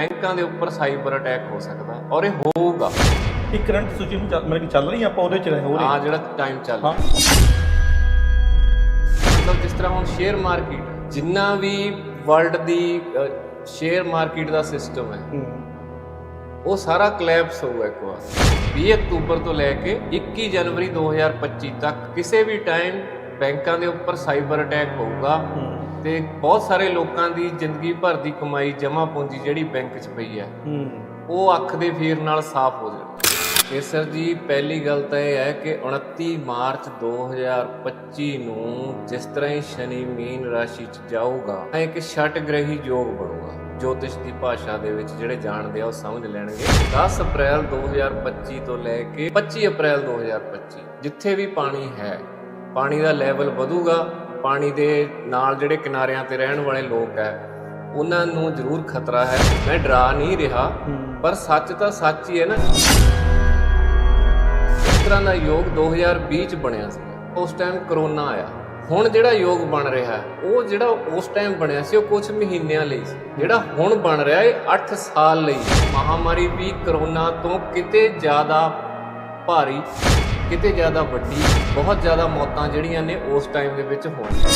ਬੈਂਕਾਂ ਦੇ ਉੱਪਰ ਸਾਈਬਰ ਅਟੈਕ ਹੋ ਸਕਦਾ ਔਰ ਇਹ ਹੋਊਗਾ। ਇਹ ਕਰੰਟ ਸਿਚੁਏਸ਼ਨ ਚੱਲ ਮਤਲਬ ਕਿ ਚੱਲ ਰਹੀ ਆ, ਆਪਾਂ ਉਹਦੇ ਚ ਰਹੇ ਹੋ ਆ ਰਹੇ ਜਿਹੜਾ ਟਾਈਮ ਚੱਲ ਹਾਂ। ਮਤਲਬ ਜਿਸ ਤਰ੍ਹਾਂ ਹੁਣ ਸ਼ੇਅਰ ਮਾਰਕੀਟ ਜਿੰਨਾ ਵੀ ਵਰਲਡ ਦੀ ਸ਼ੇਅਰ ਮਾਰਕੀਟ ਦਾ ਸਿਸਟਮ ਹੈ ਹੂੰ। ਉਹ ਸਾਰਾ ਕਲੈਪਸ ਹੋਊਗਾ ਇੱਕ ਵਾਰ। 20 ਅਕਤੂਬਰ ਤੋਂ ਲੈ ਕੇ 21 ਜਨਵਰੀ 2025 ਤੱਕ ਕਿਸੇ ਵੀ ਟਾਈਮ ਬੈਂਕਾਂ ਦੇ ਉੱਪਰ ਸਾਈਬਰ ਅਟੈਕ ਹੋਊਗਾ। ਹੂੰ। ਤੇ ਬਹੁਤ ਸਾਰੇ ਲੋਕਾਂ ਦੀ ਜ਼ਿੰਦਗੀ ਭਰ ਦੀ ਕਮਾਈ ਜਮ੍ਹਾਂ ਪੂੰਜੀ ਜਿਹੜੀ ਬੈਂਕ 'ਚ ਪਈ ਹੈ ਉਹ ਅੱਖ ਦੇ ਫੇਰ ਨਾਲ ਸਾਫ਼ ਹੋ ਜਾਣੀ ਇਹ ਸਰ ਜੀ ਪਹਿਲੀ ਗੱਲ ਤਾਂ ਇਹ ਹੈ ਕਿ 29 ਮਾਰਚ 2025 ਨੂੰ ਜਿਸ ਤਰ੍ਹਾਂ ਹੀ ਸ਼ਨੀ ਮੀਨ ਰਾਸ਼ੀ 'ਚ ਜਾਊਗਾ ਤਾਂ ਇੱਕ ਛਟ ਗ੍ਰਹੀ ਯੋਗ ਬਣੂਗਾ। ਜੋਤਿਸ਼ ਦੀ ਭਾਸ਼ਾ ਦੇ ਵਿੱਚ ਜਿਹੜੇ ਜਾਣਦੇ ਆ ਉਹ ਸਮਝ ਲੈਣਗੇ। 10 ਅਪ੍ਰੈਲ 2025 ਤੋਂ ਲੈ ਕੇ 25 ਅਪ੍ਰੈਲ 2025 ਜਿੱਥੇ ਵੀ ਪਾਣੀ ਹੈ ਪਾਣੀ ਦਾ ਲੈਵਲ ਵਧੂਗਾ ਪਾਣੀ ਦੇ ਨਾਲ ਜਿਹੜੇ ਕਿਨਾਰਿਆਂ ਤੇ ਰਹਿਣ ਵਾਲੇ ਲੋਕ ਹੈ ਉਹਨਾਂ ਨੂੰ ਜ਼ਰੂਰ ਖਤਰਾ ਹੈ। ਮੈਂ ਡਰਾ ਨਹੀਂ ਰਿਹਾ ਪਰ ਸੱਚ ਤਾਂ ਸੱਚ ਹੀ ਹੈ ਨਾ। ਇਸ ਤਰ੍ਹਾਂ ਦਾ ਯੋਗ 2020 ਚ ਬਣਿਆ ਸੀ। ਉਸ ਟਾਈਮ ਕਰੋਨਾ ਆਇਆ। ਹੁਣ ਜਿਹੜਾ ਯੋਗ ਬਣ ਰਿਹਾ ਉਹ ਜਿਹੜਾ ਉਸ ਟਾਈਮ ਬਣਿਆ ਸੀ ਉਹ ਕੁਝ ਮਹੀਨਿਆਂ ਲਈ ਸੀ। ਜਿਹੜਾ ਹੁਣ ਬਣ ਰਿਹਾ ਹੈ 8 ਸਾਲ ਲਈ। ਮਹਾਮਾਰੀ ਵੀ ਕਰੋਨਾ ਤੋਂ ਕਿਤੇ ਜ਼ਿਆਦਾ ਭਾਰੀ ਕਿਤੇ ਜ਼ਿਆਦਾ ਵੱਡੀ ਬਹੁਤ ਜ਼ਿਆਦਾ ਮੌਤਾਂ ਜਿਹੜੀਆਂ ਨੇ ਉਸ ਟਾਈਮ ਦੇ ਵਿੱਚ ਹੋਣੀਆਂ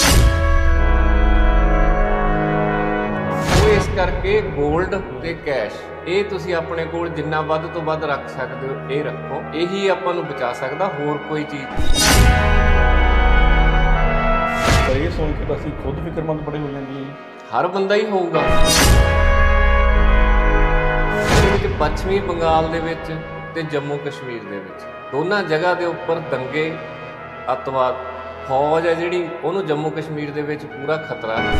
ਇਸ ਕਰਕੇ 골ਡ ਤੇ ਕੈਸ਼ ਇਹ ਤੁਸੀਂ ਆਪਣੇ ਕੋਲ ਜਿੰਨਾ ਵੱਧ ਤੋਂ ਵੱਧ ਰੱਖ ਸਕਦੇ ਹੋ ਇਹ ਰੱਖੋ ਇਹੀ ਆਪਾਂ ਨੂੰ ਬਚਾ ਸਕਦਾ ਹੋਰ ਕੋਈ ਚੀਜ਼ ਨਹੀਂ। ਪਰ ਇਹ ਸੁਣ ਕੇ ਤਾਂ ਅਸੀਂ ਖੁਦ ਫਿਕਰਮੰਦ ਬੜੇ ਹੋ ਜਾਂਦੇ ਹਾਂ। ਹਰ ਬੰਦਾ ਹੀ ਹੋਊਗਾ ਵਿੱਚ ਪੱਛਮੀ ਬੰਗਾਲ ਦੇ ਵਿੱਚ ਤੇ ਜੰਮੂ ਕਸ਼ਮੀਰ ਦੇ ਵਿੱਚ ਦੋਨਾਂ ਜਗ੍ਹਾ ਦੇ ਉੱਪਰ ਦੰਗੇ ਅਤਵਾਦ ਫੌਜ ਹੈ ਜਿਹੜੀ ਉਹਨੂੰ ਜੰਮੂ ਕਸ਼ਮੀਰ ਦੇ ਵਿੱਚ ਪੂਰਾ ਖਤਰਾ ਹੈ।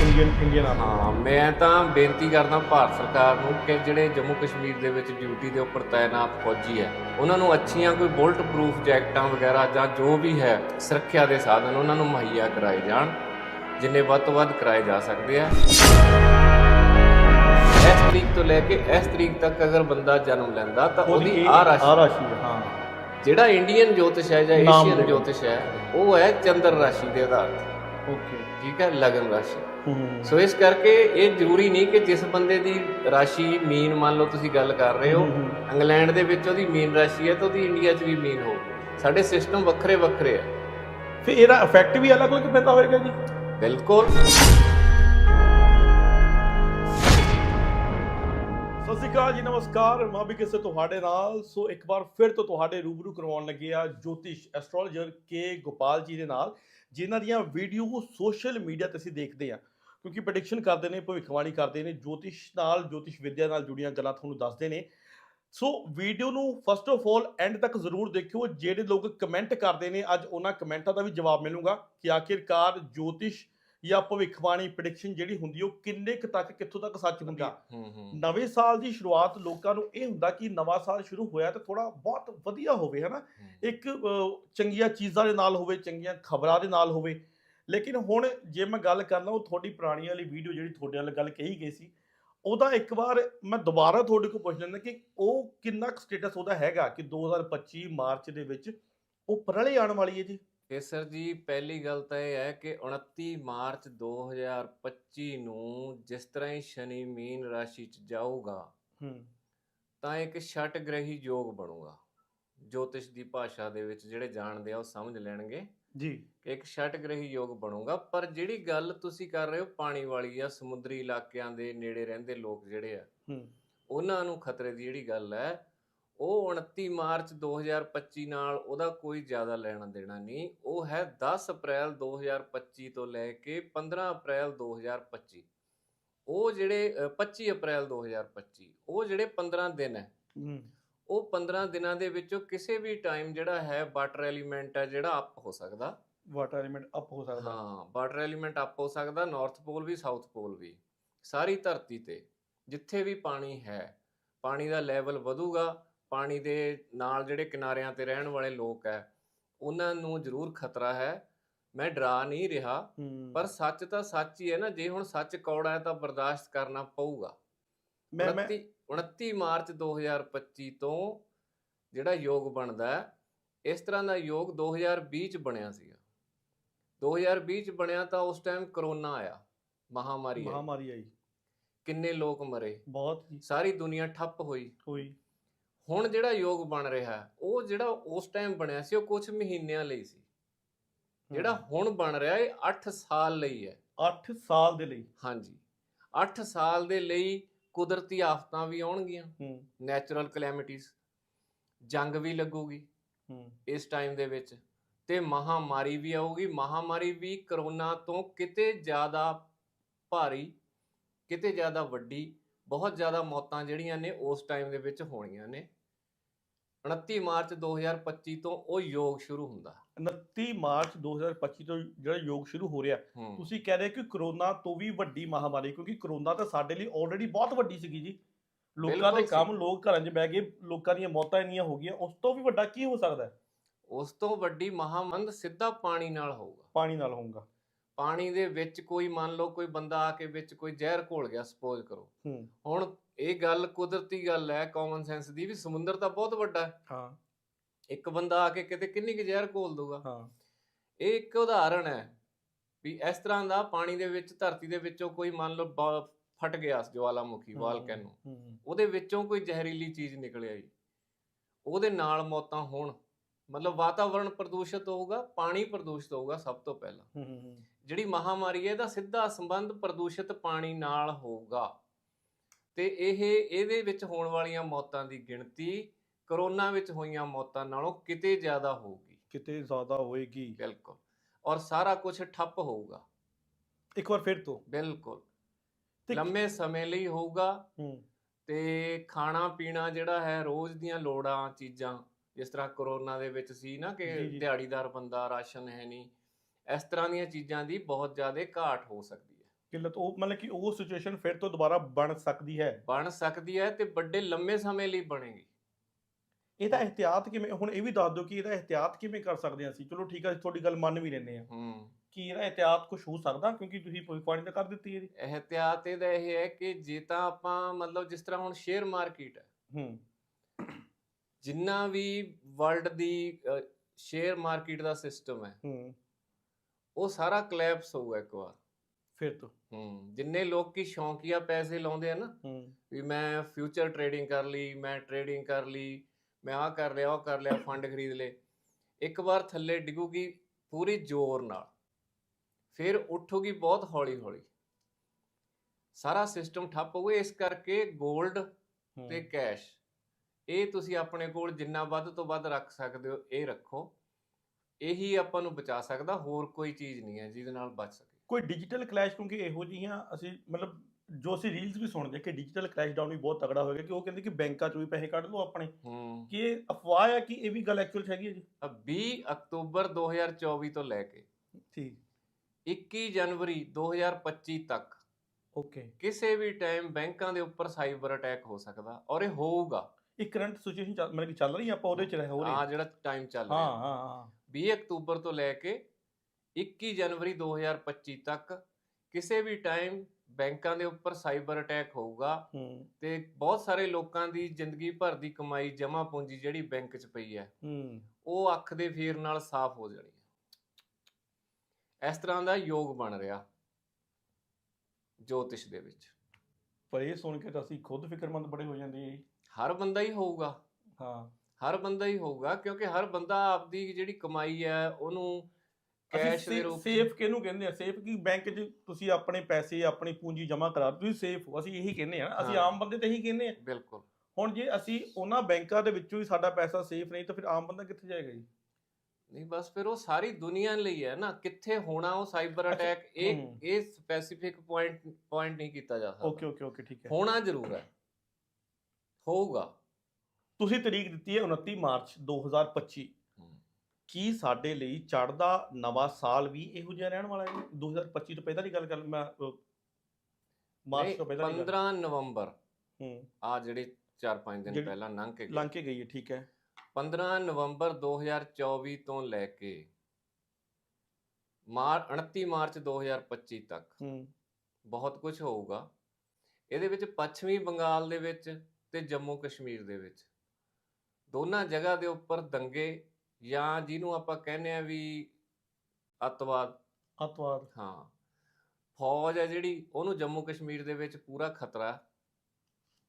ਇੰਡੀਅਨ ਇੰਡੀਅਨ ਆ ਹਾਂ ਮੈਂ ਤਾਂ ਬੇਨਤੀ ਕਰਦਾ ਭਾਰਤ ਸਰਕਾਰ ਨੂੰ ਕਿ ਜਿਹੜੇ ਜੰਮੂ ਕਸ਼ਮੀਰ ਦੇ ਵਿੱਚ ਡਿਊਟੀ ਦੇ ਉੱਪਰ ਤਾਇਨਾਤ ਫੌਜੀ ਹੈ ਉਹਨਾਂ ਨੂੰ ਅੱਛੀਆਂ ਕੋਈ ਬੁਲਟ ਪ੍ਰੂਫ ਜੈਕਟਾਂ ਵਗੈਰਾ ਜਾਂ ਜੋ ਵੀ ਹੈ ਸੁਰੱਖਿਆ ਦੇ ਸਾਧਨ ਉਹਨਾਂ ਨੂੰ ਮੁਹੱਈਆ ਕਰਾਏ ਜਾਣ ਜਿੰਨੇ ਵੱਧ ਤੋਂ ਵੱਧ ਕਰਾਏ ਜਾ ਸਕਦੇ ਆ। ਤਰੀਕ ਤੋਂ ਲੈ ਕੇ ਇਸ ਤਰੀਕ ਤੱਕ ਅਗਰ ਬੰਦਾ ਜਨਮ ਲੈਂਦਾ ਤਾਂ ਉਹਦੀ ਆ ਰਾਸ਼ੀ। ਆ ਰਾਸ਼ੀ ਹੈ, ਹਾਂ। ਜਿਹੜਾ ਇੰਡੀਅਨ ਜੋਤਿਸ਼ ਹੈ ਜਾਂ ਏਸ਼ੀਅਨ। ਜੋਤਿਸ਼ ਹੈ ਉਹ ਹੈ ਚੰਦਰ ਰਾਸ਼ੀ ਦੇ ਆਧਾਰ ਤੇ। ਓਕੇ। ਠੀਕ ਹੈ ਲਗਨ ਰਾਸ਼ੀ। ਹੂੰ। ਸੋ ਇਸ ਕਰਕੇ ਇਹ ਜ਼ਰੂਰੀ ਨਹੀਂ ਕਿ ਜਿਸ ਬੰਦੇ ਦੀ ਰਾਸ਼ੀ ਮੀਨ ਮੰਨ ਲਓ ਤੁਸੀਂ ਗੱਲ ਕਰ ਰਹੇ ਹੋ ਹੂੰ, ਹੂੰ। ਇੰਗਲੈਂਡ ਦੇ ਵਿੱਚ ਉਹਦੀ ਮੀਨ ਰਾਸ਼ੀ ਹੈ ਤਾਂ ਉਹਦੀ ਇੰਡੀਆ 'ਚ ਵੀ ਮੀਨ ਹੋਊਗੀ। ਸਾਡੇ ਸਿਸਟਮ ਵੱਖਰੇ ਵੱਖਰੇ ਆ। ਫਿਰ ਇਹਦਾ ਇਫੈਕਟ ਵੀ ਅਲੱਗ ਅਲੱਗ ਪੈਂਦਾ ਹੋਏਗਾ ਜੀ। ਬਿਲਕੁਲ। ਸਤਿ ਸ਼੍ਰੀ ਅਕਾਲ ਜੀ, ਨਮਸਕਾਰ। ਮੈਂ ਵੀ ਕਿਸੇ ਤੁਹਾਡੇ ਨਾਲ। ਸੋ ਇੱਕ ਵਾਰ ਫਿਰ ਤੋਂ ਤੁਹਾਡੇ ਰੂਬਰੂ ਕਰਵਾਉਣ ਲੱਗੇ ਆ ਜੋਤਿਸ਼ ਐਸਟ੍ਰੋਲੋਜਰ ਕੇ ਗੋਪਾਲ ਜੀ ਦੇ ਨਾਲ, ਜਿਨ੍ਹਾਂ ਦੀਆਂ ਵੀਡੀਓ ਸੋਸ਼ਲ ਮੀਡੀਆ ਤੇ ਅਸੀਂ ਦੇਖਦੇ ਆ। ਕਿਉਂਕਿ ਪ੍ਰੈਡਿਕਸ਼ਨ ਕਰਦੇ ਨੇ, ਭਵਿੱਖਬਾਣੀ ਕਰਦੇ ਨੇ, ਜੋਤਿਸ਼ ਨਾਲ, ਜੋਤਿਸ਼ ਵਿਦਿਆ ਨਾਲ ਜੁੜੀਆਂ ਗੱਲਾਂ ਤੁਹਾਨੂੰ ਦੱਸਦੇ ਨੇ। ਸੋ ਵੀਡੀਓ ਨੂੰ ਫਸਟ ਆਫ ਆਲ ਐਂਡ ਤੱਕ ਜ਼ਰੂਰ ਦੇਖਿਓ। ਜਿਹੜੇ ਲੋਕ ਕਮੈਂਟ ਕਰਦੇ ਨੇ, ਅੱਜ ਉਹਨਾਂ ਕਮੈਂਟਾਂ ਦਾ ਵੀ ਜਵਾਬ ਮਿਲੂਗਾ ਕਿ ਆਖਿਰਕਾਰ ਜੋਤਿਸ਼ ਜਾਂ ਭਵਿੱਖਬਾਣੀ ਪ੍ਰੈਡਿਕਸ਼ਨ ਜਿਹੜੀ ਹੁੰਦੀ ਉਹ ਕਿੰਨੇ ਕੁ ਤੱਕ ਕਿੱਥੋਂ ਤੱਕ ਸੱਚ ਹੁੰਦਾ? ਨਵੇਂ ਸਾਲ ਦੀ ਸ਼ੁਰੂਆਤ ਲੋਕਾਂ ਨੂੰ ਇਹ ਹੁੰਦਾ ਕਿ ਨਵਾਂ ਸਾਲ ਸ਼ੁਰੂ ਹੋਇਆ ਤਾਂ ਥੋੜਾ ਬਹੁਤ ਵਧੀਆ ਹੋਵੇ ਹਨਾ? ਇੱਕ ਚੰਗੀਆਂ ਚੀਜ਼ਾਂ ਦੇ ਨਾਲ ਹੋਵੇ ਚੰਗੀਆਂ ਖਬਰਾਂ ਦੇ ਨਾਲ ਹੋਵੇ। ਲੇਕਿਨ ਹੁਣ ਜੇ ਮੈਂ ਗੱਲ ਕਰਨਾ ਉਹ ਤੁਹਾਡੀ ਪੁਰਾਣੀ ਵਾਲੀ ਵੀਡੀਓ ਜਿਹੜੀ ਤੁਹਾਡੇ ਨਾਲ ਗੱਲ ਕਹੀ ਗਈ ਸੀ ਉਹਦਾ ਇੱਕ ਵਾਰ ਮੈਂ ਦੁਬਾਰਾ ਤੁਹਾਡੇ ਕੋਲ ਪੁੱਛ ਲੈਂਦਾ ਕਿ ਉਹ ਕਿੰਨਾ ਕੁ ਸਟੇਟਸ ਉਹਦਾ ਹੈਗਾ ਕਿ 2025 ਮਾਰਚ ਦੇ ਵਿੱਚ ਉਹ ਪਰਲੇ ਆਉਣ ਵਾਲੀ ਹੈ ਜੀ? ਇਹ ਸਰ ਜੀ ਪਹਿਲੀ ਗੱਲ ਤਾਂ ਇਹ ਹੈ ਕਿ 29 ਮਾਰਚ 2025 ਨੂੰ ਜਿਸ ਤਰ੍ਹਾਂ ਹੀ ਸ਼ਨੀ ਮੀਨ ਰਾਸ਼ੀ 'ਚ ਜਾਊਗਾ ਹੂੰ। ਤਾਂ ਇੱਕ ਛਟ ਗ੍ਰਹੀ ਯੋਗ ਬਣੂਗਾ। ਜੋਤਿਸ਼ ਦੀ ਭਾਸ਼ਾ ਦੇ ਵਿੱਚ ਜਿਹੜੇ ਜਾਣਦੇ ਆ ਉਹ ਸਮਝ ਲੈਣਗੇ। ਜੀ। ਕਿ ਇੱਕ ਛਟ ਗ੍ਰਹੀ ਯੋਗ ਬਣੂਗਾ ਪਰ ਜਿਹੜੀ ਗੱਲ ਤੁਸੀਂ ਕਰ ਰਹੇ ਹੋ ਪਾਣੀ ਵਾਲੀ ਆ ਸਮੁੰਦਰੀ ਇਲਾਕਿਆਂ ਦੇ ਨੇੜੇ ਰਹਿੰਦੇ ਲੋਕ ਜਿਹੜੇ ਆ ਹੂੰ। ਉਹਨਾਂ ਨੂੰ ਖਤਰੇ ਦੀ ਜਿਹੜੀ ਗੱਲ ਹੈ ਉਹ 29 ਮਾਰਚ 2025 ਨਾਲ ਉਹਦਾ ਕੋਈ ਜ਼ਿਆਦਾ ਲੈਣਾ ਦੇਣਾ ਨਹੀਂ। ਉਹ ਹੈ 10 ਅਪ੍ਰੈਲ 2025 ਤੋਂ ਲੈ ਕੇ 15 ਅਪ੍ਰੈਲ 2025 ਉਹ ਜਿਹੜੇ ਅ, 25 ਅਪ੍ਰੈਲ 2025 ਉਹ ਜਿਹੜੇ 15 ਦਿਨ ਹੈ ਹੂੰ। ਉਹ 15 ਦਿਨਾਂ ਦੇ ਵਿੱਚੋਂ ਕਿਸੇ ਵੀ ਟਾਈਮ ਜਿਹੜਾ ਹੈ ਵਾਟਰ ਐਲੀਮੈਂਟ ਹੈ ਜਿਹੜਾ ਅਪ ਹੋ ਸਕਦਾ। ਵਾਟਰ ਐਲੀਮੈਂਟ ਅਪ ਹੋ ਸਕਦਾ। ਹਾਂ ਵਾਟਰ ਐਲੀਮੈਂਟ ਅਪ ਹੋ ਸਕਦਾ ਨਾਰਥ ਪੋਲ ਵੀ ਸਾਊਥ ਪੋਲ ਵੀ ਸਾਰੀ ਧਰਤੀ ਤੇ ਜਿੱਥੇ ਵੀ ਪਾਣੀ ਹੈ ਪਾਣੀ ਦਾ ਲੈਵਲ ਵਧੂਗਾ। ਪਾਣੀ ਦੇ ਨਾਲ ਜਿਹੜੇ ਕਿਨਾਰਿਆਂ ਤੇ ਰਹਿਣ ਵਾਲੇ ਲੋਕ ਹੈ ਉਹਨਾਂ ਨੂੰ ਜ਼ਰੂਰ ਖਤਰਾ ਹੈ। ਮੈਂ ਡਰਾ ਨਹੀਂ ਰਿਹਾ ਪਰ ਸੱਚ ਤਾਂ ਸੱਚ ਹੀ ਹੈ ਨਾ ਜੇ ਹੁਣ ਸੱਚ ਕੌੜਾ ਹੈ ਤਾਂ ਬਰਦਾਸ਼ਤ ਕਰਨਾ ਪਊਗਾ। ਮੈਂ ਮੈਂ 29 29 ਮਾਰਚ 2025 ਤੋਂ ਜਿਹੜਾ ਯੋਗ ਬਣਦਾ ਇਸ ਤਰ੍ਹਾਂ ਦਾ ਯੋਗ 2020 ਚ ਬਣਿਆ ਸੀਗਾ। 2020 ਚ ਬਣਿਆ ਤਾਂ ਉਸ ਟਾਈਮ ਕਰੋਨਾ ਆਇਆ ਮਹਾਮਾਰੀ ਆਈ। ਮਹਾਮਾਰੀ ਆਈ। ਕਿੰਨੇ ਲੋਕ ਮਰੇ? ਬਹੁਤ ਜੀ। ਸਾਰੀ ਦੁਨੀਆ ਠੱਪ ਹੋਈ। ਹੋਈ। ਹੁਣ ਜਿਹੜਾ ਯੋਗ ਬਣ ਰਿਹਾ ਉਹ ਜਿਹੜਾ ਉਸ ਟਾਈਮ ਬਣਿਆ ਸੀ ਉਹ ਕੁਝ ਮਹੀਨਿਆਂ ਲਈ ਸੀ। ਜਿਹੜਾ ਹੁਣ ਬਣ ਰਿਹਾ ਇਹ 8 ਸਾਲ ਲਈ ਹੈ। 8 ਸਾਲ ਦੇ ਲਈ? ਹਾਂਜੀ। 8 ਸਾਲ ਦੇ ਲਈ ਕੁਦਰਤੀ ਆਫਤਾਂ ਵੀ ਆਉਣਗੀਆਂ। ਹੂੰ। ਨੈਚੁਰਲ ਕਲੈਮਿਟੀਜ਼ ਜੰਗ ਵੀ ਲੱਗੂਗੀ। ਹੂੰ। ਇਸ ਟਾਈਮ ਦੇ ਵਿੱਚ ਤੇ ਮਹਾਮਾਰੀ ਵੀ ਆਊਗੀ। ਮਹਾਮਾਰੀ ਵੀ ਕਰੋਨਾ ਤੋਂ ਕਿਤੇ ਜ਼ਿਆਦਾ ਭਾਰੀ ਕਿਤੇ ਜ਼ਿਆਦਾ ਵੱਡੀ ਬਹੁਤ ਜ਼ਿਆਦਾ ਮੌਤਾਂ ਜਿਹੜੀਆਂ ਨੇ ਉਸ ਟਾਈਮ ਦੇ ਵਿੱਚ ਹੋਣੀਆਂ ਨੇ। 29 ਮਾਰਚ 2025 ਤੋਂ ਉਹ ਯੋਗ ਸ਼ੁਰੂ ਹੁੰਦਾ। 29 ਮਾਰਚ 2025 ਤੋਂ ਜਿਹੜਾ ਯੋਗ ਸ਼ੁਰੂ ਹੋ ਰਿਹਾ ਤੁਸੀਂ ਕਹਿ ਰਹੇ ਕਿ ਕਰੋਨਾ ਤੋਂ ਵੀ ਵੱਡੀ ਮਹਾਮਾਰੀ ਕਿਉਂਕਿ ਕਰੋਨਾ ਤਾਂ ਸਾਡੇ ਲਈ ਆਲਰੇਡੀ ਬਹੁਤ ਵੱਡੀ ਸੀਗੀ ਜੀ। ਲੋਕਾਂ ਦੇ ਕੰਮ ਲੋਕ ਘਰਾਂ 'ਚ ਬਹਿ ਗਏ ਲੋਕਾਂ ਦੀਆਂ ਮੌਤਾਂ ਇੰਨੀਆਂ ਹੋ ਗਈਆਂ ਉਸ ਤੋਂ ਵੀ ਵੱਡਾ ਕੀ ਹੋ ਸਕਦਾ? ਹੈ ਉਸ ਤੋਂ ਵੱਡੀ ਮਹਾਮੰਦ ਸਿੱਧਾ ਪਾਣੀ ਨਾਲ ਹੋਊਗਾ। ਪਾਣੀ ਨਾਲ ਹੋਊਗਾ। ਪਾਣੀ ਦੇ ਵਿੱਚ ਕੋਈ ਮੰਨ ਲਓ ਕੋਈ ਬੰਦਾ ਆ ਕੇ ਵਿੱਚ ਕੋਈ ਜ਼ਹਿਰ ਘੋਲ ਗਿਆ ਸਪੋਜ਼ ਕਰੋ। ਹੁਣ ਇਹ ਗੱਲ ਕੁਦਰਤੀ ਗੱਲ ਹੈ ਕਾਮਨ ਸੈਂਸ ਦੀ ਵੀ ਸਮੁੰਦਰ ਤਾਂ ਬਹੁਤ ਵੱਡਾ ਹੈ। ਹਾਂ। ਇੱਕ ਬੰਦਾ ਆ ਕੇ ਕਿਤੇ ਕਿੰਨੀ ਕੁ ਜ਼ਹਿਰ ਘੋਲ ਦੂਗਾ ਹਾਂ। ਇਹ ਇੱਕ ਉਦਾਹਰਣ ਹੈ ਵੀ ਇਸ ਤਰ੍ਹਾਂ ਦਾ ਪਾਣੀ ਦੇ ਵਿੱਚ ਧਰਤੀ ਦੇ ਵਿੱਚੋਂ ਕੋਈ ਮੰਨ ਲਓ ਫਟ ਗਿਆ ਜਵਾਲਾਮੁਖੀ ਵਾਲਕੈਨੋ। ਉਹਦੇ ਵਿੱਚੋਂ ਕੋਈ ਜ਼ਹਿਰੀਲੀ ਚੀਜ਼ ਨਿਕਲ ਆਈ ਉਹਦੇ ਨਾਲ ਮੌਤਾਂ ਹੋਣ। ਮਤਲਬ ਵਾਤਾਵਰਣ ਪ੍ਰਦੂਸ਼ਿਤ ਹੋਊਗਾ ਪਾਣੀ ਪ੍ਰਦੂਸ਼ਿਤ ਹੋਊਗਾ ਸਭ ਤੋਂ ਪਹਿਲਾਂ। ਹੂੰ ਹੂੰ ਜਿਹੜੀ ਮਹਾਮਾਰੀ ਹੈ ਇਹਦਾ ਸਿੱਧਾ ਸੰਬੰਧ ਪ੍ਰਦੂਸ਼ਿਤ ਪਾਣੀ ਨਾਲ ਹੋਊਗਾ। ਤੇ ਇਹ ਇਹਦੇ ਵਿੱਚ ਹੋਣ ਵਾਲੀਆਂ ਮੌਤਾਂ ਦੀ ਗਿਣਤੀ ਕਰੋਨਾ ਵਿੱਚ ਹੋਈਆਂ ਮੌਤਾਂ ਨਾਲੋਂ ਕਿਤੇ ਜ਼ਿਆਦਾ ਹੋਊਗੀ। ਕਿਤੇ ਜ਼ਿਆਦਾ ਹੋਏਗੀ। ਬਿਲਕੁਲ। ਔਰ ਸਾਰਾ ਕੁਝ ਠੱਪ ਹੋਊਗਾ। ਇੱਕ ਵਾਰ ਫਿਰ ਤੋਂ। ਬਿਲਕੁਲ। ਲੰਮੇ ਸਮੇਂ ਲਈ ਹੋਊਗਾ। ਹੂੰ। ਤੇ ਖਾਣਾ ਪੀਣਾ ਜਿਹੜਾ ਹੈ ਰੋਜ਼ ਦੀਆਂ ਲੋੜਾਂ ਚੀਜ਼ਾਂ ਜਿਸ ਤਰ੍ਹਾਂ ਕਰੋਨਾ ਦੇ ਵਿੱਚ ਸੀ ਨਾ ਕਿ। ਦਿਹਾੜੀਦਾਰ ਬੰਦਾ ਰਾਸ਼ਨ ਹੈ ਨਹੀਂ ਇਸ ਤਰ੍ਹਾਂ ਦੀਆਂ ਚੀਜ਼ਾਂ ਦੀ ਬਹੁਤ ਜ਼ਿਆਦਾ ਘਾਟ ਹੋ ਸਕਦੀ ਹੈ। ਕਿਲਤ ਉਹ ਮਤਲਬ ਕਿ ਉਹ ਸਿਚੁਏਸ਼ਨ ਫਿਰ ਤੋਂ ਦੁਬਾਰਾ ਬਣ ਸਕਦੀ ਹੈ। ਬਣ ਸਕਦੀ ਹੈ ਤੇ ਵੱਡੇ ਲੰਮੇ ਸਮੇਂ ਲਈ ਬਣੇਗੀ। ਇਹਦਾ ਇਹਤਿਆਤ ਕਿਵੇਂ ਹੁਣ ਇਹ ਵੀ ਦੱਸ ਦਿਓ ਕਿ ਇਹਦਾ ਇਹਤਿਆਤ ਕਿਵੇਂ ਕਰ ਸਕਦੇ ਹਾਂ ਅਸੀਂ। ਚਲੋ ਠੀਕ ਹੈ ਤੁਹਾਡੀ ਗੱਲ ਮੰਨ ਵੀ ਲੈਂਦੇ ਆ ਹੂੰ। ਕਿ ਇਹਦਾ ਇਹਤਿਆਤ ਕੁਝ ਹੋ ਸਕਦਾ ਕਿਉਂਕਿ ਤੁਸੀਂ ਪੁਆਇੰਟ ਤਾਂ ਕਰ ਦਿੱਤੀ ਇਹਦੀ। ਇਹਤਿਆਤ ਇਹਦਾ ਇਹ ਹੈ ਕਿ ਜੇ ਤਾਂ ਆਪਾਂ ਮਤਲਬ ਜਿਸ ਤਰ੍ਹਾਂ ਹੁਣ ਸ਼ੇਅਰ ਮਾਰਕੀਟ ਹੈ। ਹੂੰ। ਜਿੰਨਾ ਵੀ ਵਰਲਡ ਦੀ ਸ਼ੇਅਰ ਮਾਰਕੀਟ ਦਾ ਸਿਸਟਮ ਹੈ ਹੂੰ। ਉਹ ਸਾਰਾ ਕਲੈਪਸ ਹੋਊਗਾ ਇੱਕ ਵਾਰ। ਫਿਰ ਤੋਂ। ਹੂੰ ਜਿੰਨੇ ਲੋਕੀ ਸ਼ੌਂਕੀਆ ਪੈਸੇ ਲਾਉਂਦੇ ਆ ਨਾ ਹੂੰ। ਵੀ ਮੈਂ ਫਿਊਚਰ ਟਰੇਡਿੰਗ ਕਰ ਲਈ ਮੈਂ ਟਰੇਡਿੰਗ ਕਰ ਲਈ ਮੈਂ ਆਹ ਕਰ ਲਿਆ ਉਹ ਕਰ ਲਿਆ ਫੰਡ ਖਰੀਦ ਲਏ ਇੱਕ ਵਾਰ ਥੱਲੇ ਡਿੱਗੂਗੀ ਪੂਰੀ ਜ਼ੋਰ ਨਾਲ। ਫਿਰ ਉੱਠੂਗੀ ਬਹੁਤ ਹੌਲੀ ਹੌਲੀ ਸਾਰਾ ਸਿਸਟਮ ਠੱਪ ਹੋਊਗਾ ਇਸ ਕਰਕੇ 골ਡ ਹੂੰ। ਤੇ ਕੈਸ਼ ਇਹ ਤੁਸੀਂ ਆਪਣੇ ਕੋਲ ਜਿੰਨਾ ਵੱਧ ਤੋਂ ਵੱਧ ਰੱਖ ਸਕਦੇ ਹੋ ਇਹ ਰੱਖੋ। ਇਹੀ ਆਪਾਂ ਨੂੰ ਬਚਾ ਸਕਦਾ ਹੋਰ ਕੋਈ ਚੀਜ਼ ਨਹੀਂ ਹੈ ਜਿਹਦੇ ਨਾਲ ਬਚ ਸਕੇ। ਕੋਈ ਡਿਜੀਟਲ ਕਲੈਸ਼ ਕਿਉਂਕਿ ਇਹੋ ਜਿਹੀਆਂ ਅਸੀਂ ਮਤਲਬ ਜੋ ਅਸੀਂ ਰੀਲਸ ਵੀ ਸੁਣਦੇ ਕਿ ਡਿਜੀਟਲ ਕਲੈਸ਼ ਡਾਊਨ ਵੀ ਬਹੁਤ ਤਗੜਾ ਹੋਏਗਾ ਕਿ ਉਹ ਕਹਿੰਦੇ ਕਿ ਬੈਂਕਾਂ ਚੋਂ ਵੀ ਪੈਸੇ ਕੱਢ ਲਓ ਆਪਣੇ। ਕਿ ਇਹ ਅਫਵਾਹ ਹੈ ਕਿ ਇਹ ਵੀ ਗੱਲ ਐਕਚੁਅਲ ਹੈਗੀ ਹੈ ਜੀ? ਅ 20 ਅਕਤੂਬਰ 2024 ਤੋਂ ਲੈ ਕੇ ਠੀਕ। 21 ਜਨਵਰੀ 2025 ਤੱਕ ਓਕੇ ਕਿਸੇ ਵੀ ਟਾਈਮ ਬੈਂਕਾਂ ਦੇ ਉੱਪਰ ਸਾਈਬਰ ਅਟੈਕ ਹੋ ਸਕਦਾ ਔਰ ਇਹ ਹੋਊਗਾ। ਇਹ ਕਰੰਟ ਸਿਚੁਏਸ਼ਨ ਮਤਲਬ ਕਿ ਚੱਲ ਰਹੀ ਹੈ ਆਪਾਂ ਉਹਦੇ ਚ ਰਹੇ ਹੋ ਆ ਰਹੇ ਜਿਹੜਾ ਟਾਈਮ ਚੱਲ ਹਾਂ ਰਿਹਾ। ਹਾਂ ਹਾਂ। 20 ਅਕਤੂਬਰ ਤੋਂ ਲੈ ਕੇ 21 ਜਨਵਰੀ 2025 ਤੱਕ ਕਿਸੇ ਵੀ ਟਾਈਮ ਬੈਂਕਾਂ ਦੇ ਉੱਪਰ ਸਾਈਬਰ ਅਟੈਕ ਹੋਊਗਾ ਹੂੰ। ਤੇ ਬਹੁਤ ਸਾਰੇ ਲੋਕਾਂ ਦੀ ਜ਼ਿੰਦਗੀ ਭਰ ਦੀ ਕਮਾਈ ਜਮ੍ਹਾਂ ਪੂੰਜੀ ਜਿਹੜੀ ਬੈਂਕ 'ਚ ਪਈ ਹੈ ਹੂੰ। ਉਹ ਅੱਖ ਦੇ ਫੇਰ ਨਾਲ ਸਾਫ਼ ਹੋ ਜਾਣੀ ਹੈ। ਇਸ ਤਰ੍ਹਾਂ ਦਾ ਯੋਗ ਬਣ ਰਿਹਾ ਜੋਤਿਸ਼ ਦੇ ਵਿੱਚ। ਪਰ ਇਹ ਸੁਣ ਕੇ ਤਾਂ ਅਸੀਂ ਖੁਦ ਫਿਕਰਮੰਦ ਬੜੇ ਹੋ ਜਾਂਦੇ ਆ ਜੀ। ਹਰ ਬੰਦਾ ਹੀ ਹੋਊਗਾ। ਹਾਂ। ਹਰ ਬੰਦਾ ਹੀ ਹੋਊਗਾ ਕਿਉਂਕਿ ਹਰ ਬੰਦਾ ਆਪਦੀ ਜਿਹੜੀ ਕਮਾਈ ਹੈ ਉਹਨੂੰ ਕੈਸ਼ ਦੇ ਰੂਪ ਸੇਫ ਕਿਹਨੂੰ ਕਹਿੰਦੇ ਆ? ਸੇਫ ਕੀ? ਬੈਂਕ 'ਚ ਤੁਸੀਂ ਆਪਣੇ ਪੈਸੇ ਆਪਣੀ ਪੂੰਜੀ ਜਮ੍ਹਾਂ ਕਰਾ ਤੁਸੀਂ ਸੇਫ ਹੋ। ਅਸੀਂ ਇਹੀ ਕਹਿੰਦੇ ਆ ਅਸੀਂ। ਆਮ ਬੰਦੇ ਤੇ ਇਹੀ ਕਹਿੰਦੇ ਆ। ਬਿਲਕੁਲ। ਹੁਣ ਜੇ ਅਸੀਂ ਉਹਨਾਂ ਬੈਂਕਾਂ ਦੇ ਵਿੱਚੋਂ ਹੀ ਸਾਡਾ ਪੈਸਾ ਸੇਫ ਨਹੀਂ ਤਾਂ ਫਿਰ ਆਮ ਬੰਦਾ ਕਿੱਥੇ ਜਾਏਗਾ ਜੀ? ਨਹੀਂ ਬਸ ਫਿਰ ਉਹ ਸਾਰੀ ਦੁਨੀਆ ਲਈ ਹੈ ਨਾ ਕਿੱਥੇ ਹੋਣਾ ਉਹ ਸਾਈਬਰ ਅਟੈਕ ਇਹ। ਇਹ ਸਪੈਸੀਫਿਕ ਪੁਆਇੰਟ ਪੁਆਇੰਟ ਨਹੀਂ ਕੀਤਾ ਜਾ ਸਕਦਾ। ਓਕੇ ਓਕੇ ਓਕੇ ਠੀਕ ਹੈ। ਹੋਣਾ ਜ਼ਰੂਰ ਹੈ। ਹੋਊਗਾ। ਤੁਸੀਂ ਤਰੀਕ ਦਿੱਤੀ ਹੈ 29 ਮਾਰਚ 2025 ਹੂੰ। ਕੀ ਸਾਡੇ ਲਈ ਚੜ੍ਹਦਾ ਨਵਾਂ ਸਾਲ ਵੀ ਇਹੋ ਜਿਹਾ ਰਹਿਣ ਵਾਲਾ ਹੈ? 2025 ਤੋਂ ਪਹਿਲਾਂ ਦੀ ਗੱਲ ਕਰ ਮੈਂ ਮਾਰਚ ਤੋਂ ਪਹਿਲਾਂ ਦੀ ਗੱਲ। 15 ਨਵੰਬਰ। ਹੂੰ। ਆ ਜਿਹੜੇ 4-5 ਦਿਨ ਪਹਿਲਾਂ ਲੰਘ ਕੇ ਲੰਘ ਕੇ ਗਈ ਹੈ ਠੀਕ ਹੈ। 15 ਨਵੰਬਰ 2024 ਤੋਂ ਲੈ ਕੇ ਮਾਰ 29 ਮਾਰਚ 2025 ਤੱਕ ਹੂੰ। ਬਹੁਤ ਕੁਝ ਹੋਊਗਾ। ਇਹਦੇ ਵਿੱਚ ਪੱਛਮੀ ਬੰਗਾਲ ਦੇ ਵਿੱਚ ਤੇ ਜੰਮੂ ਕਸ਼ਮੀਰ ਦੇ ਵਿੱਚ। ਦੋਨਾਂ ਜਗ੍ਹਾ ਦੇ ਉੱਪਰ ਦੰਗੇ ਜਾਂ ਜਿਹਨੂੰ ਆਪਾਂ ਕਹਿੰਦੇ ਆ ਵੀ ਅੱਤਵਾਦ। ਅਤਵਾਦ। ਹਾਂ। ਫੌਜ ਹੈ ਜਿਹੜੀ ਉਹਨੂੰ ਜੰਮੂ ਕਸ਼ਮੀਰ ਦੇ ਵਿੱਚ ਪੂਰਾ ਖਤਰਾ।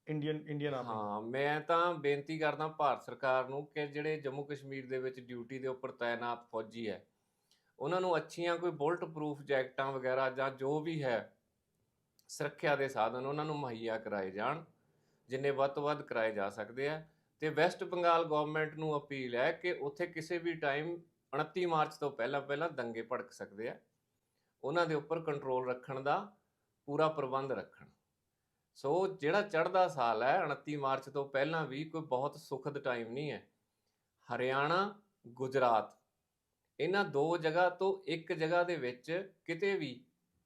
Indian Indian army. ਹਾਂ ਮੈਂ ਤਾਂ ਬੇਨਤੀ ਕਰਦਾ ਭਾਰਤ ਸਰਕਾਰ ਨੂੰ ਕਿ ਜਿਹੜੇ ਜੰਮੂ ਕਸ਼ਮੀਰ ਦੇ ਵਿੱਚ ਡਿਊਟੀ ਦੇ ਉੱਪਰ ਤਾਇਨਾਤ ਫੌਜੀ ਹੈ ਉਹਨਾਂ ਨੂੰ ਅੱਛੀਆਂ ਕੋਈ ਬੁਲਟ ਪ੍ਰੂਫ ਜੈਕਟਾਂ ਵਗੈਰਾ ਜਾਂ ਜੋ ਵੀ ਹੈ ਸੁਰੱਖਿਆ ਦੇ ਸਾਧਨ ਉਹਨਾਂ ਨੂੰ ਮੁਹੱਈਆ ਕਰਾਏ ਜਾਣ। ਜਿੰਨੇ ਵੱਧ ਤੋਂ ਵੱਧ ਕਰਾਏ ਜਾ ਸਕਦੇ ਆ। ਤੇ ਵੈਸਟ ਬੰਗਾਲ ਗਵਰਨਮੈਂਟ ਨੂੰ ਅਪੀਲ ਹੈ ਕਿ ਉੱਥੇ ਕਿਸੇ ਵੀ ਟਾਈਮ 29 ਮਾਰਚ ਤੋਂ ਪਹਿਲਾਂ ਪਹਿਲਾਂ ਦੰਗੇ ਭੜਕ ਸਕਦੇ ਆ। ਉਹਨਾਂ ਦੇ ਉੱਪਰ ਕੰਟਰੋਲ ਰੱਖਣ ਦਾ ਪੂਰਾ ਪ੍ਰਬੰਧ ਰੱਖਣ। ਸੋ ਜਿਹੜਾ ਚੜ੍ਹਦਾ ਸਾਲ ਹੈ 29 ਮਾਰਚ ਤੋਂ ਪਹਿਲਾਂ ਵੀ ਕੋਈ ਬਹੁਤ ਸੁਖਦ ਟਾਈਮ ਨਹੀਂ ਹੈ। ਹਰਿਆਣਾ, ਗੁਜਰਾਤ, ਇਹਨਾਂ ਦੋ ਜਗ੍ਹਾ ਤੋਂ ਇੱਕ ਜਗ੍ਹਾ ਦੇ ਵਿੱਚ ਕਿਤੇ ਵੀ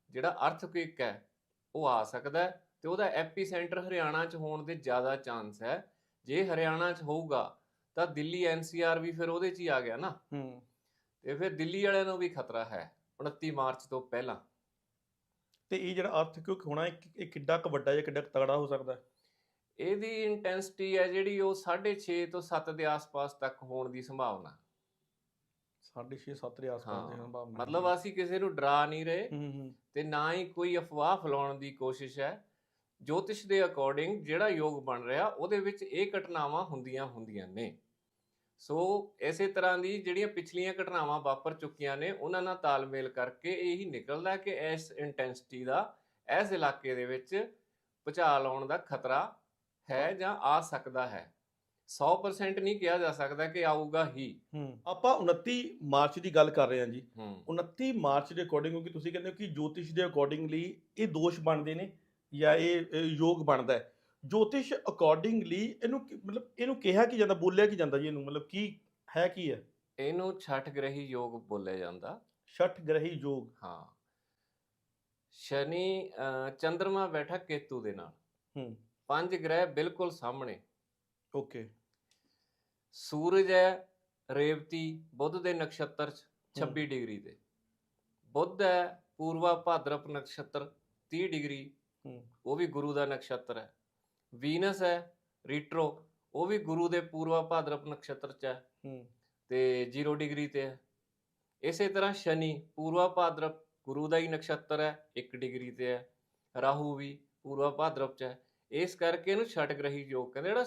ਜਿਹੜਾ ਅਰਥਕੁਇਕ ਹੈ, ਉਹ ਆ ਸਕਦਾ ਹੈ। ਤੇ ਉਹਦਾ ਐਪੀਸੈਂਟਰ ਹਰਿਆਣਾ 'ਚ ਹੋਣ ਦੇ ਜ਼ਿਆਦਾ ਚਾਂਸ ਹੈ। ਜੇ ਹਰਿਆਣਾ 'ਚ ਹੋਊਗਾ ਤਾਂ ਦਿੱਲੀ ਐਨਸੀਆਰ ਵੀ ਫਿਰ ਉਹਦੇ 'ਚ ਹੀ ਆ ਗਿਆ ਨਾ। ਹੂੰ। ਤੇ ਫਿਰ ਦਿੱਲੀ ਵਾਲਿਆਂ ਨੂੰ ਵੀ ਖਤਰਾ ਹੈ 29 ਮਾਰਚ ਤੋਂ ਪਹਿਲਾਂ। ਤੇ ਇਹ ਜਿਹੜਾ ਅਰਥ ਕਿਉਂ ਹੋਣਾ ਇਹ ਕਿੱਡਾ ਕੁ ਵੱਡਾ ਜਾਂ ਕਿੱਡਾ ਤਗੜਾ ਹੋ ਸਕਦਾ? ਇਹਦੀ ਇੰਟੈਂਸਿਟੀ ਹੈ ਜਿਹੜੀ ਉਹ 6.5 ਤੋਂ 7 ਦੇ ਆਸ-ਪਾਸ ਤੱਕ ਹੋਣ ਦੀ ਸੰਭਾਵਨਾ। ਸਾਢੇ 6 7 ਦੇ ਆਸ-ਪਾਸ ਦੀ ਸੰਭਾਵਨਾ। ਮਤਲਬ ਅਸੀਂ ਕਿਸੇ ਨੂੰ ਡਰਾ ਨਹੀਂ ਰਹੇ ਤੇ ਨਾ ਹੀ ਕੋਈ ਅਫਵਾਹ ਫੈਲਾਉਣ ਦੀ ਕੋਸ਼ਿਸ਼ ਹੈ। ਜੋਤਿਸ਼ ਦੇ ਅਕੋਰਡਿੰਗ ਜਿਹੜਾ ਯੋਗ ਬਣ ਰਿਹਾ ਉਹਦੇ ਵਿੱਚ ਇਹ ਘਟਨਾਵਾਂ ਹੁੰਦੀਆਂ ਹੁੰਦੀਆਂ ਨੇ। ਸੋ ਇਸੇ ਤਰ੍ਹਾਂ ਦੀ ਜਿਹੜੀਆਂ ਪਿਛਲੀਆਂ ਘਟਨਾਵਾਂ ਵਾਪਰ ਚੁੱਕੀਆਂ ਨੇ ਉਹਨਾਂ ਨਾਲ ਤਾਲਮੇਲ ਕਰਕੇ ਇਹੀ ਨਿਕਲਦਾ ਕਿ ਇਸ ਇੰਟੈਂਸਿਟੀ ਦਾ ਇਸ ਇਲਾਕੇ ਦੇ ਵਿੱਚ ਭੁਚਾਲ ਆਉਣ ਦਾ ਖਤਰਾ ਹੈ ਜਾਂ ਆ ਸਕਦਾ ਹੈ। 100% ਨਹੀਂ ਕਿਹਾ ਜਾ ਸਕਦਾ ਕਿ ਆਊਗਾ ਹੀ। ਆਪਾਂ 29 ਮਾਰਚ ਦੀ ਗੱਲ ਕਰ ਰਹੇ ਹਾਂ ਜੀ। ਹੂੰ। 29 ਮਾਰਚ ਦੇ ਅਕੋਰਡਿੰਗ ਕਿਉਂਕਿ ਤੁਸੀਂ ਕਹਿੰਦੇ ਹੋ ਕਿ ਜੋਤਿਸ਼ ਦੇ ਅਕੋਰਡਿੰਗਲੀ ਇਹ ਦੋਸ਼ ਬਣਦੇ ਨੇ। ਜਾਂ ਇਹ ਯੋਗ ਬਣਦਾ ਹੈ। ਜੋਤਿਸ਼ ਅਕੋਰਡਿੰਗਲੀ ਇਹਨੂੰ ਕੀ- ਮਤਲਬ ਇਹਨੂੰ ਕਿਹਾ ਕੀ ਜਾਂਦਾ ਬੋਲਿਆ ਕੀ ਜਾਂਦਾ ਜੀ ਇਹਨੂੰ? ਮਤਲਬ ਕੀ ਹੈ ਕੀ ਹੈ? ਇਹਨੂੰ ਛਠ ਗ੍ਰਹੀ ਯੋਗ ਬੋਲਿਆ ਜਾਂਦਾ। ਛਠ ਗ੍ਰਹੀ ਯੋਗ। ਹਾਂ। ਸ਼ਨੀ ਅਹ, ਚੰ드ਰਮਾ ਬੈਠਾ ਕੇਤੂ ਦੇ ਨਾਲ। ਹੂੰ। ਪੰਜ ਗ੍ਰਹਿ ਬਿਲਕੁਲ ਸਾਹਮਣੇ। ਓਕੇ। ਸੂਰਜ ਹੈ ਰੇਵਤੀ ਬੁੱਧ ਦੇ ਨਕਸ਼ਤਰ ਚ ਹੂੰ। 26 ਡਿਗਰੀ ਤੇ। ਬੁੱਧ ਹੈ ਪੂਰਵਾ ਭਾਦਰਪ ਨਕਸ਼ਤਰ 30 ਡਿਗਰੀ ਉਹ ਵੀ ਗੁਰੂ ਦਾ ਨਕਸ਼ਤਰ ਹੈ। ਵੀਨਸ ਹੈ ਰੀਟਰੋ ਉਹ ਵੀ ਗੁਰੂ ਦੇ ਪੂਰਵਾ ਭਾਦਰਪ ਨਕਸ਼ਤਰ ਚ ਹੈ। ਤੇ 0 ਡਿਗਰੀ ਤੇ ਹੈ। ਇਸੇ ਤਰ੍ਹਾਂ ਸ਼ਨੀ ਪੂਰਵਾ ਭਾਦਰਪ ਗੁਰੂ ਦਾ ਹੀ ਨਕਸ਼ਤਰ ਹੈ 1 ਡਿਗਰੀ ਤੇ ਹੈ। ਰਾਹੂ ਵੀ ਪੂਰਵਾ ਭਾਦਰਪ ਚ ਹੈ। ਇਸ ਕਰਕੇ ਇਹਨੂੰ ਛਠ ਗ੍ਰਹੀ ਯੋਗ ਕਹਿੰਦੇ ਜਿਹੜਾ